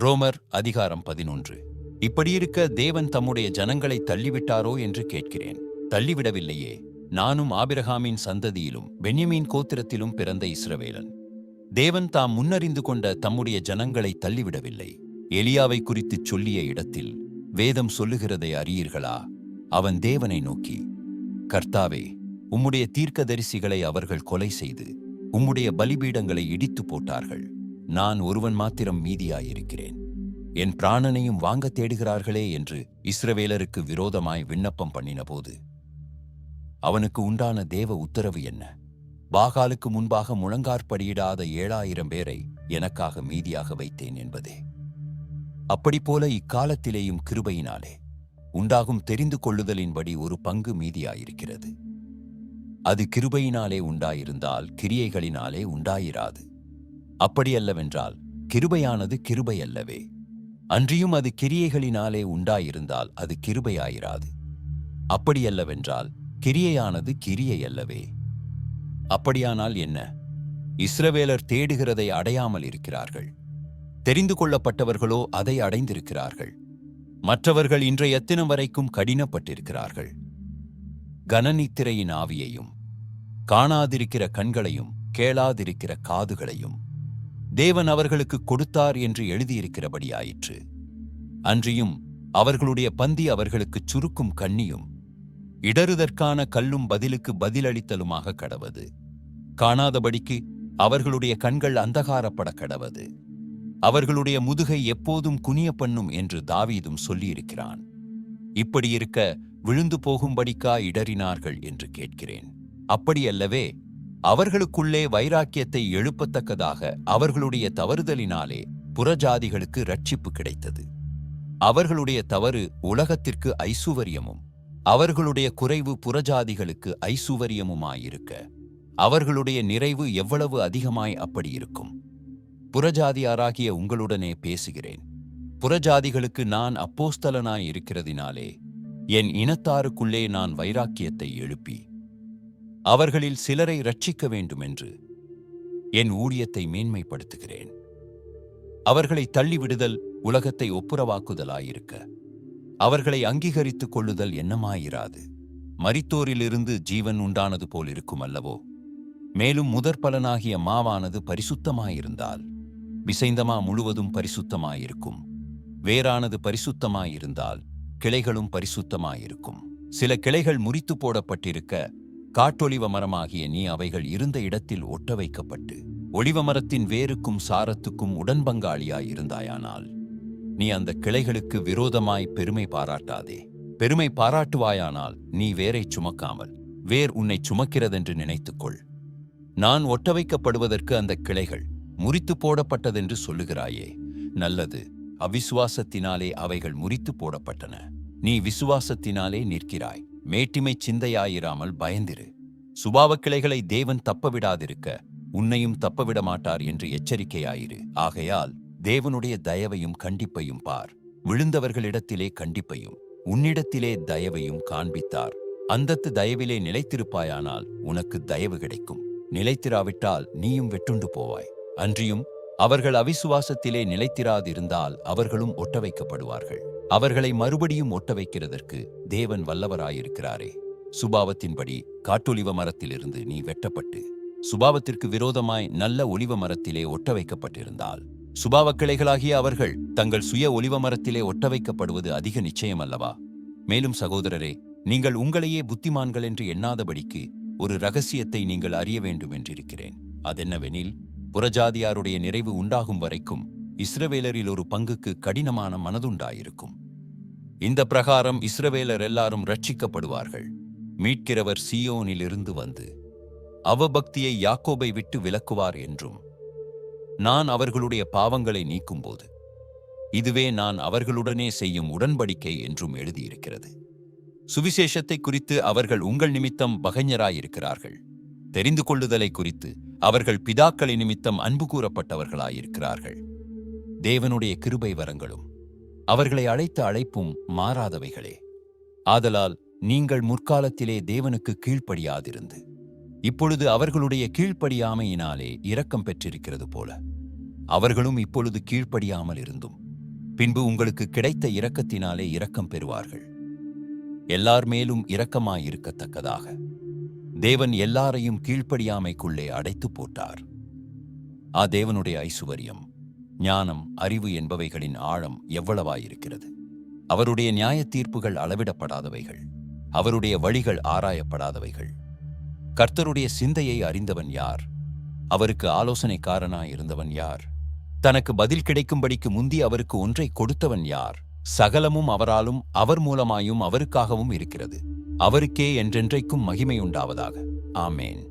ரோமர் அதிகாரம் பதினொன்று. இப்படியிருக்க தேவன் தம்முடைய ஜனங்களை தள்ளிவிட்டாரோ என்று கேட்கிறேன். தள்ளிவிடவில்லையே நானும் ஆபிரகாமின் சந்ததியிலும் பென்யமீன் கோத்திரத்திலும் பிறந்த இஸ்ரவேலன். தேவன் தாம் முன்னறிந்து கொண்ட தம்முடைய ஜனங்களை தள்ளிவிடவில்லை. எலியாவை குறித்துச் சொல்லிய இடத்தில் வேதம் சொல்லுகிறதை அறியீர்களா? அவன் தேவனை நோக்கி கர்த்தாவே உம்முடைய தீர்க்கதரிசிகளை அவர்கள் கொலை செய்து உம்முடைய பலிபீடங்களை இடித்து போட்டார்கள். நான் ஒருவன் மாத்திரம் மீதியாயிருக்கிறேன். என் பிராணனையும் வாங்க தேடுகிறார்களே என்று இஸ்ரவேலருக்கு விரோதமாய் விண்ணப்பம் பண்ணினபோது அவனுக்கு உண்டான தேவ உத்தரவு என்ன? பாகாலுக்கு முன்பாக முழங்கார்படியிடாத ஏழாயிரம் பேரை எனக்காக மீதியாக வைத்தேன் என்பதே. அப்படிப்போல இக்காலத்திலேயும் கிருபையினாலே உண்டாகும் தெரிந்து கொள்ளுதலின்படி ஒரு பங்கு மீதியாயிருக்கிறது. அது கிருபையினாலே உண்டாயிருந்தால் கிரியைகளினாலே உண்டாயிராது. அப்படியல்லவென்றால் கிருபையானது கிருபை அல்லவே அன்றியும் அது கிரியைகளினாலே உண்டாயிருந்தால் அது கிருபையாயிராது. அப்படியல்லவென்றால் கிரியையானது கிரியை அல்லவே அப்படியானால் என்ன? இஸ்ரவேலர் தேடுகிறதை அடையாமல் இருக்கிறார்கள். தெரிந்து கொள்ளப்பட்டவர்களோ அதை அடைந்திருக்கிறார்கள். மற்றவர்கள் இன்றைய எத்தினம் வரைக்கும் கடினப்பட்டிருக்கிறார்கள். கனநித்திரையின் ஆவியையும் காணாதிருக்கிற கண்களையும் கேளாதிருக்கிற காதுகளையும் தேவன் அவர்களுக்கு கொடுத்தார் என்று எழுதியிருக்கிறபடியாயிற்று. அன்றியும் அவர்களுடைய பந்தி அவர்களுக்குச் சுருக்கும் கண்ணியும் இடறுதற்கான கல்லும் பதிலுக்கு பதிலளித்தலுமாக கடவது. காணாதபடிக்கு அவர்களுடைய கண்கள் அந்தகாரப்பட கடவது. அவர்களுடைய முதுகை எப்போதும் குனிய பண்ணும் என்று தாவீதும் சொல்லியிருக்கிறான். இப்படியிருக்க விழுந்து போகும்படிக்கா இடறினார்கள் என்று கேட்கிறேன். அப்படியல்லவே அவர்களுக்குள்ளே வைராக்கியத்தை எழுப்பத்தக்கதாக அவர்களுடைய தவறுதலினாலே புறஜாதிகளுக்கு ரட்சிப்பு கிடைத்தது. அவர்களுடைய தவறு உலகத்திற்கு ஐசுவரியமும் அவர்களுடைய குறைவு புறஜாதிகளுக்கு ஐசுவரியமுமாயிருக்க அவர்களுடைய நிறைவு எவ்வளவு அதிகமாய் அப்படி இருக்கும்? புறஜாதியாராகிய உங்களுடனே பேசுகிறேன். புறஜாதிகளுக்கு நான் அப்போஸ்தலனாய் இருக்கிறதினாலே என் இனத்தாருக்குள்ளே நான் வைராக்கியத்தை எழுப்பி அவர்களில் சிலரை ரட்சிக்க வேண்டுமென்று என் ஊழியத்தை மேன்மைப்படுத்துகிறேன். அவர்களை தள்ளிவிடுதல் உலகத்தை ஒப்புரவாக்குதலாயிருக்க. அவர்களை அங்கீகரித்துக் கொள்ளுதல் என்னமாயிராது மரித்தோரிலிருந்து ஜீவன் உண்டானது போல் இருக்கும் அல்லவோ? மேலும் முதற் பலனாகிய மாவானது பரிசுத்தமாயிருந்தால் விசைந்தமா முழுவதும் பரிசுத்தமாயிருக்கும். வேறானது பரிசுத்தமாயிருந்தால் கிளைகளும் பரிசுத்தமாயிருக்கும். சில கிளைகள் முறித்து போடப்பட்டிருக்க காட்டொளிவ மரமாகிய நீ அவைகள் இருந்த இடத்தில் ஒட்ட வைக்கப்பட்டு ஒளிவ மரத்தின் வேருக்கும் சாரத்துக்கும் உடன்பங்காளியாயிருந்தாயானால் நீ அந்த கிளைகளுக்கு விரோதமாய் பெருமை பாராட்டாதே. பெருமை பாராட்டுவாயானால் நீ வேரைச் சுமக்காமல் வேர் உன்னை சுமக்கிறதென்று நினைத்துக்கொள். நான் ஒட்ட வைக்கப்படுவதற்கு அந்த கிளைகள் முறித்து போடப்பட்டதென்று சொல்லுகிறாயே. நல்லது அவிசுவாசத்தினாலே அவைகள் முறித்து போடப்பட்டன. நீ விசுவாசத்தினாலே நிற்கிறாய். மேட்டிமை சிந்தையாயிராமல் பயந்திரு. சுபாவக் கிளைகளை தேவன் தப்பவிடாதிருக்க உன்னையும் தப்பவிட மாட்டார் என்று எச்சரிக்கையாயிரு. ஆகையால் தேவனுடைய தயவையும் கண்டிப்பையும் பார். விழுந்தவர்களிடத்திலே கண்டிப்பையும் உன்னிடத்திலே தயவையும் காண்பித்தார். அந்தத்து தயவிலே நிலைத்திருப்பாயானால் உனக்கு தயவு கிடைக்கும். நிலைத்திராவிட்டால் நீயும் வெட்டுண்டு போவாய். அன்றியும் அவர்கள் அவிசுவாசத்திலே நிலைத்திராதிருந்தால் அவர்களும் ஒட்ட வைக்கப்படுவார்கள் அவர்களை மறுபடியும் ஒட்ட வைக்கிறதற்கு தேவன் வல்லவராயிருக்கிறாரே. சுபாவத்தின்படி காட்டொலிவ மரத்திலிருந்து நீ வெட்டப்பட்டு சுபாவத்திற்கு விரோதமாய் நல்ல ஒளிவ மரத்திலே ஒட்ட வைக்கப்பட்டிருந்தால் சுபாவக் கிளைகளாகிய அவர்கள் தங்கள் சுய ஒலிவ மரத்திலே ஒட்ட வைக்கப்படுவது அதிக நிச்சயம் அல்லவா மேலும் சகோதரரே நீங்கள் உங்களையே புத்திமான்கள் என்று எண்ணாதபடிக்கு ஒரு ரகசியத்தை நீங்கள் அறிய வேண்டும் என்றிருக்கிறேன் அதென்னவெனில் புறஜாதியாருடைய நிறைவு உண்டாகும் வரைக்கும் இஸ்ரவேலரில் ஒரு பங்குக்கு கடினமான மனதுண்டாயிருக்கும். இந்த பிரகாரம் இஸ்ரவேலர் எல்லாரும் ரட்சிக்கப்படுவார்கள் மீட்கிறவர் சீயோனிலிருந்து வந்து அவபக்தியை யாக்கோபை விட்டு விலக்குவார் என்றும் நான் அவர்களுடைய பாவங்களை நீக்கும்போது இதுவே நான் அவர்களுடனே செய்யும் உடன்படிக்கை என்றும் எழுதியிருக்கிறது. சுவிசேஷத்தை குறித்து அவர்கள் உங்கள் நிமித்தம் பகைஞராயிருக்கிறார்கள் தெரிந்து கொள்ளுதலை குறித்து அவர்கள் பிதாக்களை நிமித்தம் அன்பு கூறப்பட்டவர்களாயிருக்கிறார்கள் தேவனுடைய கிருபை வரங்களும். அவர்களை அழைத்த அழைப்பும் மாறாதவைகளே. ஆதலால் நீங்கள் முற்காலத்திலே தேவனுக்கு கீழ்ப்படியாதிருந்து இப்பொழுது அவர்களுடைய கீழ்ப்படியாமையினாலே இரக்கம் பெற்றிருக்கிறது போல. அவர்களும் இப்பொழுது கீழ்ப்படியாமல் இருந்தும் பின்பு உங்களுக்கு கிடைத்த இரக்கத்தினாலே இரக்கம் பெறுவார்கள். எல்லார் மேலும் இரக்கமாயிருக்கத்தக்கதாக தேவன் எல்லாரையும் கீழ்ப்படியாமைக்குள்ளே அடைத்துப் போட்டார். ஆ தேவனுடைய ஐசுவரியம். ஞானம் அறிவு என்பவைகளின் ஆழம் எவ்வளவாயிருக்கிறது? அவருடைய நியாய தீர்ப்புகள் அளவிடப்படாதவைகள். அவருடைய வழிகள் ஆராயப்படாதவைகள். கர்த்தருடைய சிந்தையை அறிந்தவன் யார்? அவருக்கு ஆலோசனைக்காரனாயிருந்தவன் யார்? தனக்கு பதில் கிடைக்கும்படிக்கு முந்தி அவருக்கு ஒன்றை கொடுத்தவன் யார்? சகலமும் அவராலும் அவர் மூலமாயும் அவருக்காகவும் இருக்கிறது. அவருக்கே என்றென்றைக்கும் மகிமையுண்டாவதாக ஆமேன்.